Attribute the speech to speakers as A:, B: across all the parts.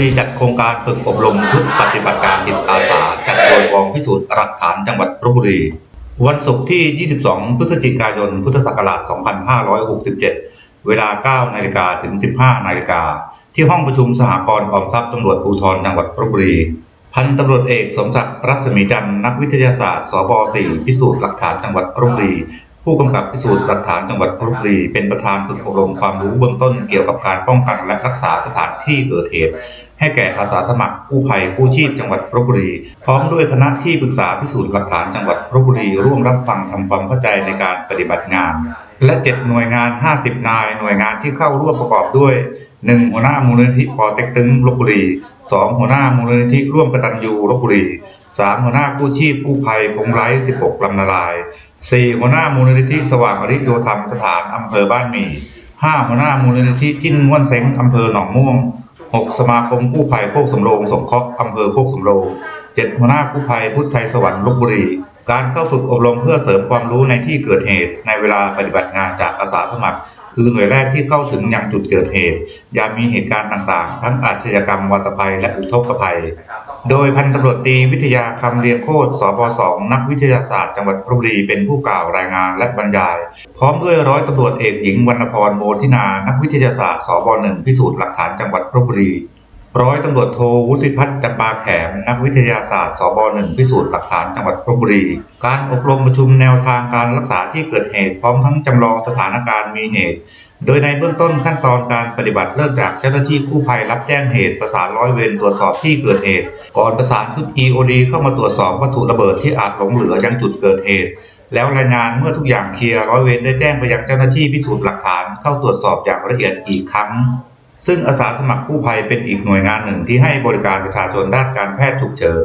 A: รีจัดโครงการฝึกอบรมชุดปฏิบัติการจิตอาสาจัดโดยกองพิสูจน์หลักฐานจังหวัดลบบุรี วันศุกร์ที่ 22 พฤศจิกายน พุทธศักราช 2567 เวลา 9 นาฬิกาถึง 15 นาฬิกา ที่ห้องประชุมสหกรณ์ออมทรัพย์ตำรวจภูธรจังหวัดลบบุรี พันตำรวจเอกสมศักดิ์รัศมีจันทร์นักวิทยาศาสตร์สบ4พิสูจน์หลักฐานจังหวัดลบบุรีผู้กำกับพิสูจน์หลักฐานจังหวัดลบบุรีเป็นประธานฝึกอบรมความรู้เบื้องต้นเกี่ยวกับการป้องกันและรักษาสถานที่เกิดเหตุ ให้แก่อาสาสมัครกู้ภัยกู้ชีพจังหวัดลบบุรี พร้อมด้วยคณะที่ปรึกษาพิสูจน์หลักฐานจังหวัดลบบุรี ร่วมรับฟังทำความเข้าใจในการปฏิบัติงาน และ 7 หน่วยงาน 50 นาย หน่วยงานที่เข้าร่วมประกอบด้วย 1. หัวหน้ามูลนิธิปอเต็กตึงลบบุรี 2. หัวหน้ามูลนิธิร่วมกตัญญูลบบุรี 3. หัวหน้ากู้ชีพกู้ภัยพงไร้ 16ลำนาลาย 4. หัวหน้ามูลนิธิสว่างอริยโยธรรมสถานอำเภอบ้านหมี่ 5. หัวหน้ามูลนิธิจิ้นง่วนเซ็งอำเภอหนองม่วง 6. สมาคมกู้ภัยโคกสำโรงสงเคราะห์อำเภอโคกสำโรง 7. หัวหน้ากู้ภัยพุทธไทยสวรรค์ลบบุรี การเข้าฝึกอบรมเพื่อเสริมความรู้ในที่เกิดเหตุ ในเวลาปฏิบัติงานจากอาสาสมัคร คือหน่วยแรกที่เข้าถึงยังจุดเกิดเหตุยามมีเหตุการณ์ต่างๆ ทั้งอาชญากรรมวัตภัยและอุทกภัย โดยพันตำรวจตีวิทยาคำเรียงโคตรสบสนักวิทยาศาสตร์จังหวัดพระบุรีเป็นผู้กล่าวรายงานและบรรยาย พร้อมด้วยร้อยตำรวจเอกหญิงวรรณพรโมทินา นักวิทยาศาสตร์สบหนึ่งพิสูจน์หลักฐานจังหวัดพระบุรี ร้อยตำรวจโทวุฒิพัฒน์จำปาแขมนักวิทยาศาสตร์สบหนึ่งพิสูจน์หลักฐานจังหวัดลบบุรี การอบรมประชุมแนวทางการรักษาที่เกิดเหตุพร้อมทั้งจำลองสถานการณ์มีเหตุ โดยในเบื้องต้นขั้นตอนการปฏิบัติเริ่มจากเจ้าหน้าที่กู้ภัยรับแจ้งเหตุประสานร้อยเวรตรวจสอบที่เกิดเหตุ ก่อนประสานชุด EOD เข้ามาตรวจสอบวัตถุระเบิดที่อาจหลงเหลือยังจุดเกิดเหตุ แล้วรายงานเมื่อทุกอย่างเคลียร์ร้อยเวรได้แจ้งไปยังเจ้าหน้าที่พิสูจน์หลักฐานเข้าตรวจสอบอย่างละเอียดอีกครั้ง ซึ่งอาสาสมัครกู้ภัยเป็นอีกหน่วยงานหนึ่งที่ให้บริการประชาชนด้านการแพทย์ฉุกเฉิน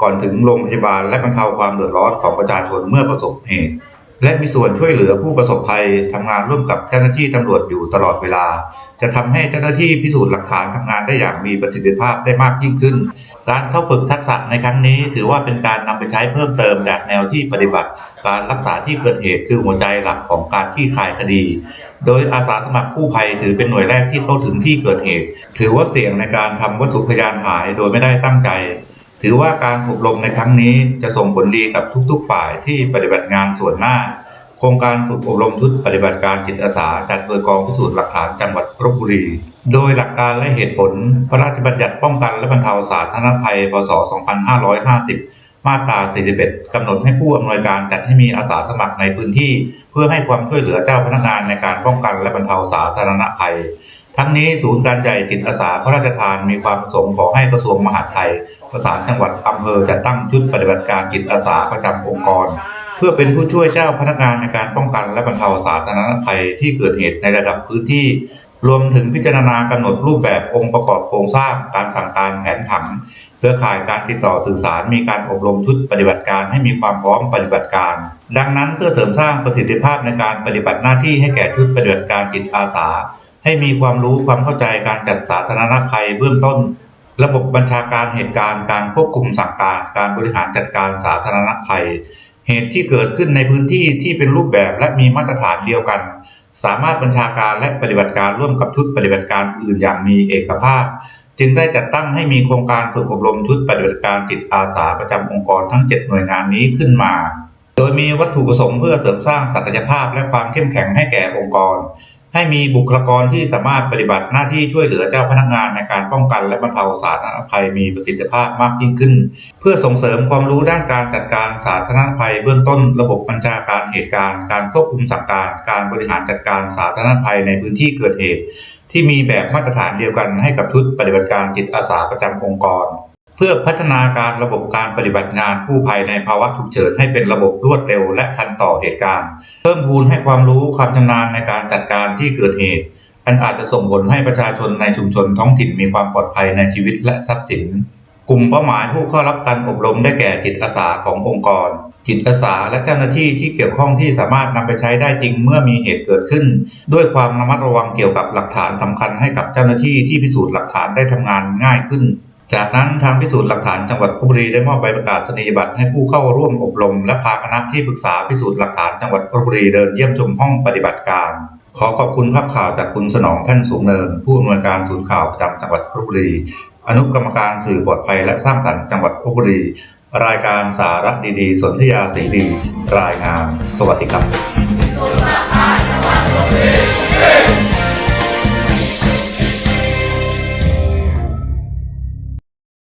A: ก่อนถึงโรงพยาบาลและบรรเทาความเดือดร้อนของประชาชนเมื่อประสบเหตุ และมีส่วนช่วยเหลือผู้ประสบภัยทำงานร่วมกับเจ้าหน้าที่ตำรวจอยู่ตลอดเวลา จะทำให้เจ้าหน้าที่พิสูจน์หลักฐานทำงานได้อย่างมีประสิทธิภาพได้มากยิ่งขึ้น การเข้าฝึกทักษะในครั้งนี้ ถือว่าเป็นการนำไปใช้เพิ่มเติมจากแนวที่ปฏิบัติ การรักษาที่เกิดเหตุคือหัวใจหลักของการคลี่คายคดี โดยอาสาสมัครกู้ภัยถือเป็นหน่วยแรกที่เข้าถึงที่เกิดเหตุ ถือว่าเสี่ยงในการทำวัตถุพยานหายโดยไม่ได้ตั้งใจ ถือว่าการอบรมในครั้งนี้จะส่งผลดีกับทุกๆฝ่ายที่ปฏิบัติงานส่วนหน้า โครงการฝึกอบรมชุดปฏิบัติการจิตอาสาจัดโดยกองพิสูจน์หลักฐานจังหวัดลบบุรี โดยหลักการและเหตุผล พระราชบัญญัติป้องกันและบรรเทาสาธารณภัย พศ 2550 มาตรา 41 กำหนดให้ผู้อำนวยการจัดให้มีอาสาสมัครในพื้นที่ เพื่อให้ความช่วยเหลือเจ้าพนักงานในการป้องกันและบรรเทาสาธารณภัย ทั้งนี้ศูนย์การใหญ่จิตอาสาพระราชทานมีความประสงค์ขอให้กระทรวงมหาดไทย ประสานจังหวัดอำเภอจัดตั้งชุดปฏิบัติการจิตอาสาประจำองค์กร เพื่อเป็นผู้ช่วยเจ้าพนักงานในการป้องกันและบรรเทาสาธารณภัยที่เกิดเหตุในระดับพื้นที่ รวมถึงพิจารณากำหนดรูปแบบองค์ประกอบโครงสร้างการสั่งการแผนผังเครือข่ายการติดต่อสื่อสารมีการอบรมชุดปฏิบัติการให้มีความพร้อมปฏิบัติการ ดังนั้นเพื่อเสริมสร้างประสิทธิภาพในการปฏิบัติหน้าที่ให้แก่ชุดปฏิบัติการจิตอาสา ให้มีความรู้ความเข้าใจการจัดสาธารณภัยเบื้องต้น ระบบบัญชาการเหตุการณ์การควบคุมสั่งการการบริหารจัดการสาธารณภัย เหตุที่เกิดขึ้นในพื้นที่ที่เป็นรูปแบบและมีมาตรฐานเดียวกัน สามารถบัญชาการและปฏิบัติการร่วมกับชุดปฏิบัติการอื่นอย่างมีเอกภาพ จึงได้จัดตั้งให้มีโครงการฝึกอบรมชุดปฏิบัติการจิตอาสาประจำองค์กรทั้ง 7 หน่วยงานนี้ขึ้นมา โดยมีวัตถุประสงค์เพื่อเสริมสร้างศักยภาพและความเข้มแข็งให้แก่องค์กร ให้มีบุคลากรที่สามารถปฏิบัติหน้าที่ช่วยเหลือเจ้าพนักงานในการป้องกันและบรรเทาสาธารณภัยมีประสิทธิภาพมากยิ่งขึ้น เพื่อส่งเสริมความรู้ด้านการจัดการสาธารณภัย เบื้องต้นระบบบัญชาการเหตุการณ์ การควบคุมสั่งการ การบริหารจัดการสาธารณภัยในพื้นที่เกิดเหตุ ที่มีแบบมาตรฐานเดียวกันให้กับชุดปฏิบัติการจิตอาสาประจำองค์กร เพื่อพัฒนาการระบบการปฏิบัติงานผู้ภัยในภาวะฉุกเฉินให้เป็นระบบรวดเร็วและทันต่อเหตุการณ์ เพิ่มพูนให้ความรู้ความชำนาญในการจัดการที่เกิดเหตุ อันอาจจะส่งผลให้ประชาชนในชุมชนท้องถิ่นมีความปลอดภัยในชีวิตและทรัพย์สิน กลุ่มเป้าหมายผู้เข้ารับการอบรมได้แก่จิตอาสาขององค์กร จิตอาสาและเจ้าหน้าที่ที่เกี่ยวข้องที่สามารถนำไปใช้ได้จริงเมื่อมีเหตุเกิดขึ้น ด้วยความระมัดระวังเกี่ยวกับหลักฐานสำคัญให้กับเจ้าหน้าที่ที่พิสูจน์หลักฐานได้ทำงานง่ายขึ้น จากนั้นทางพิสูจน์หลักฐานจังหวัดลพบุรีได้มอบใบประกาศนียบัตรให้ผู้เข้าร่วมอบรม และพาคณะที่ปรึกษาพิสูจน์หลักฐานจังหวัดลพบุรีเดินเยี่ยมชมห้องปฏิบัติการ ขอขอบคุณภาพข่าวจากคุณสนองท่านสูงเนิน ผู้อำนวยการศูนย์ข่าวประจำจังหวัดลพบุรี อนุกรรมการสื่อปลอดภัยและสร้างสรรค์จังหวัดลบบุรี รายการสาระดีๆ สนธยาสีดี รายงาน สวัสดีครับ